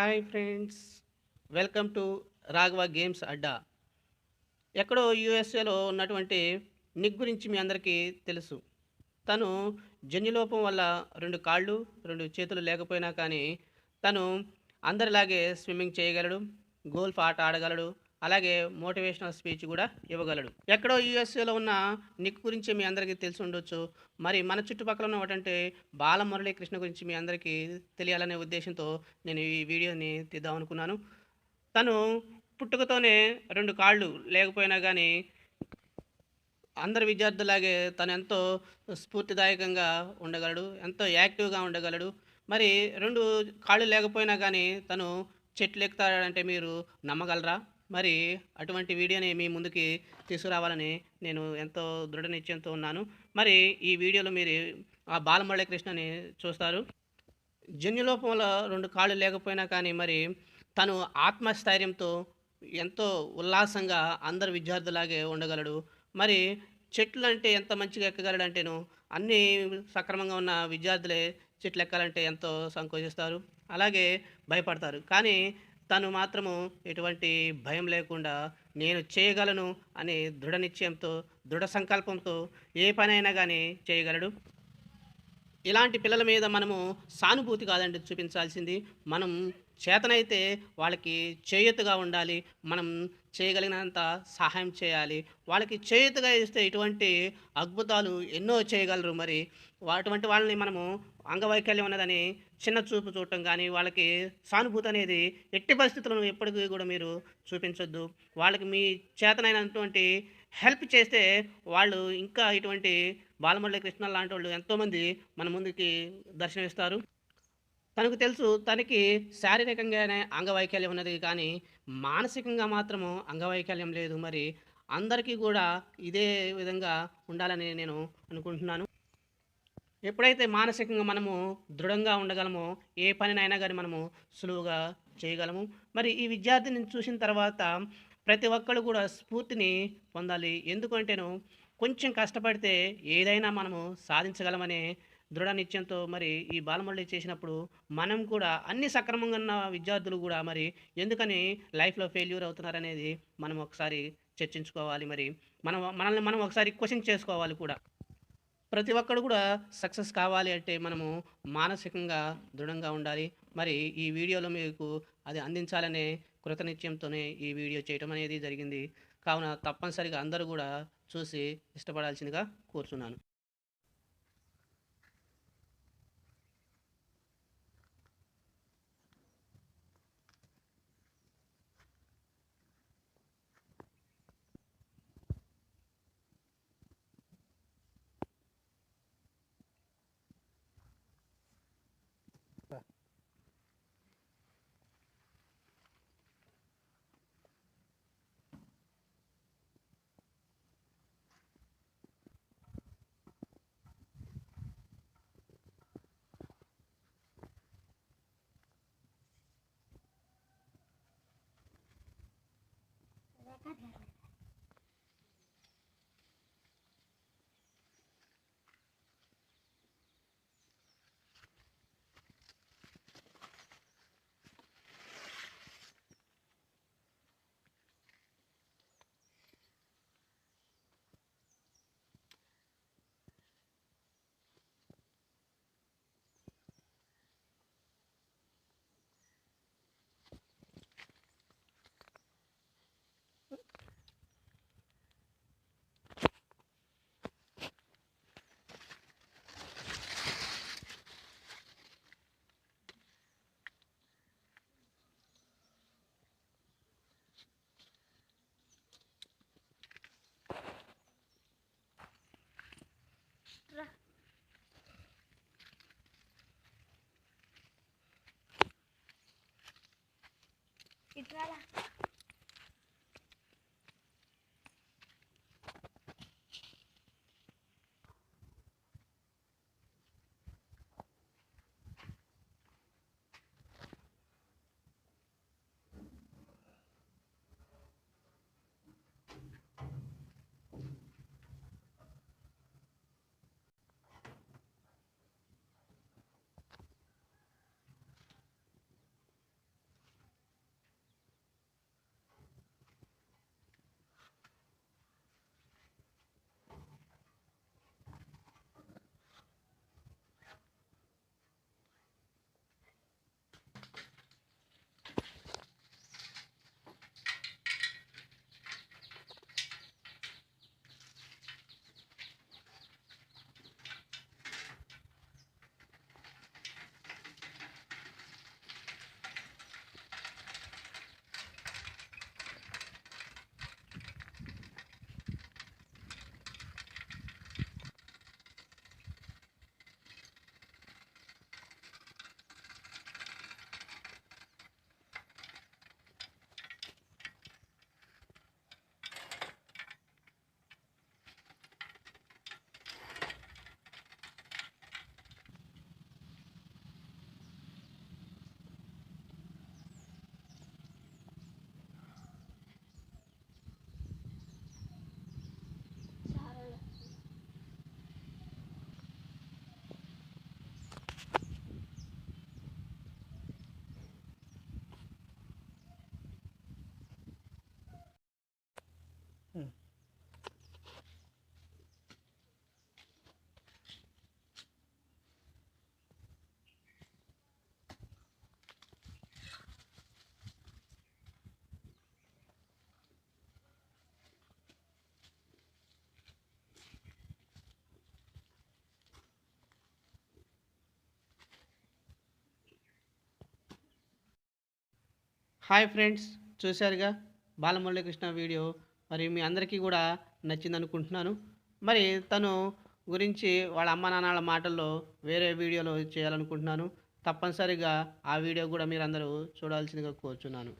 Hi friends welcome to Raghava games అడ్డా. ఎక్కడో యుఎస్ఏలో ఉన్నటువంటి నిక్ గురించి మీ అందరికీ తెలుసు. తను జన్యులోపం వల్ల రెండు కాళ్ళు రెండు చేతులు లేకపోయినా కానీ తను అందరిలాగే స్విమ్మింగ్ చేయగలడు గోల్ఫ్ ఆట ఆడగలడు అలాగే మోటివేషనల్ స్పీచ్ కూడా ఇవ్వగలడు. ఎక్కడో యూఎస్ఏలో ఉన్న నిక్ గురించి మీ అందరికీ తెలిసి ఉండొచ్చు. మరి మన చుట్టుపక్కల ఉన్నటువంటి బాలమురళీకృష్ణ గురించి మీ అందరికీ తెలియాలనే ఉద్దేశంతో నేను ఈ వీడియోని తీద్దాం అనుకున్నాను. తను పుట్టుకతోనే రెండు కాళ్ళు లేకపోయినా కానీ అందరి విద్యార్థులాగే తను ఎంతో స్ఫూర్తిదాయకంగా ఉండగలడు ఎంతో యాక్టివ్గా ఉండగలడు. మరి రెండు కాళ్ళు లేకపోయినా కానీ తను చెట్లు ఎక్కుతాడంటే మీరు నమ్మగలరా? మరి అటువంటి వీడియోని మీ ముందుకి తీసుకురావాలని నేను ఎంతో దృఢ నిశ్చయంతో ఉన్నాను. మరి ఈ వీడియోలో మీరు ఆ బాలమురళీకృష్ణని చూస్తారు. జన్యులోపంలో రెండు కాళ్ళు లేకపోయినా కానీ మరి తను ఆత్మస్థైర్యంతో ఎంతో ఉల్లాసంగా అందరు విద్యార్థులాగే ఉండగలడు. మరి చెట్లు అంటే ఎంత మంచిగా ఎక్కగలడంటేను అన్నీ సక్రమంగా ఉన్న విద్యార్థులే చెట్లు ఎక్కాలంటే ఎంతో సంకోచిస్తారు. అలాగే భయపడతారు. కానీ తను మాత్రము ఎటువంటి భయం లేకుండా నేను చేయగలను అనే దృఢ నిశ్చయంతో దృఢ సంకల్పంతో ఏ పనైనా కానీ చేయగలడు. ఇలాంటి పిల్లల మీద మనము సానుభూతి కాదండి చూపించాల్సింది. మనం చేతనైతే వాళ్ళకి చేయూతగా ఉండాలి మనం చేయగలిగినంత సహాయం చేయాలి. వాళ్ళకి చేయూతగా ఇస్తే ఇటువంటి అద్భుతాలు ఎన్నో చేయగలరు మరి. అటువంటి వాళ్ళని మనము అంగవైకల్యం ఉన్నదని చిన్న చూపు చూడటం కానీ వాళ్ళకి సానుభూతి అనేది ఎట్టి పరిస్థితులను ఎప్పటికీ కూడా మీరు చూపించొద్దు. వాళ్ళకి మీ చేతనైనటువంటి హెల్ప్ చేస్తే వాళ్ళు ఇంకా ఇటువంటి బాలమురళి కృష్ణ లాంటి వాళ్ళు ఎంతోమంది మన ముందుకి దర్శనమిస్తారు. తనకు తెలుసు తనకి శారీరకంగానే అంగవైకల్యం ఉన్నది కానీ మానసికంగా మాత్రము అంగవైకల్యం లేదు. మరి అందరికీ కూడా ఇదే విధంగా ఉండాలని నేను అనుకుంటున్నాను. ఎప్పుడైతే మానసికంగా మనము దృఢంగా ఉండగలమో ఏ పనినైనా కానీ మనము సులువుగా చేయగలము. మరి ఈ విద్యార్థిని చూసిన తర్వాత ప్రతి ఒక్కరు కూడా స్ఫూర్తిని పొందాలి. ఎందుకంటేను కొంచెం కష్టపడితే ఏదైనా మనము సాధించగలమనే దృఢ నిశ్చయంతో మరి ఈ బాలమురళి చేసినప్పుడు మనం కూడా అన్ని సక్రమంగా ఉన్న విద్యార్థులు కూడా మరి ఎందుకని లైఫ్లో ఫెయిల్యూర్ అవుతున్నారనేది మనం ఒకసారి చర్చించుకోవాలి మరి. మనం మనల్ని మనం ఒకసారి క్వశ్చన్ చేసుకోవాలి కూడా. ప్రతి ఒక్కడు కూడా సక్సెస్ కావాలి అంటే మనము మానసికంగా దృఢంగా ఉండాలి. మరి ఈ వీడియోలో మీకు అది అందించాలనే కృతనిశ్చయంతోనే ఈ వీడియో చేయటం అనేది జరిగింది. కావున తప్పనిసరిగా అందరూ కూడా చూసి ఇష్టపడాల్సిందిగా हात घातला కోరుచున్నాను ఇట్రాలా హాయ్ ఫ్రెండ్స్ చూశారుగా? బాలమురళీకృష్ణ వీడియో. మరి మీ అందరికీ కూడా నచ్చింది అనుకుంటున్నాను మరి తను గురించి వాళ్ళ అమ్మ నాన్నల మాటల్లో వేరే వీడియోలో చేయాలనుకుంటున్నాను. తప్పనిసరిగా ఆ వీడియో కూడా మీరు అందరూ చూడాల్సిందిగా కోరుచున్నాను.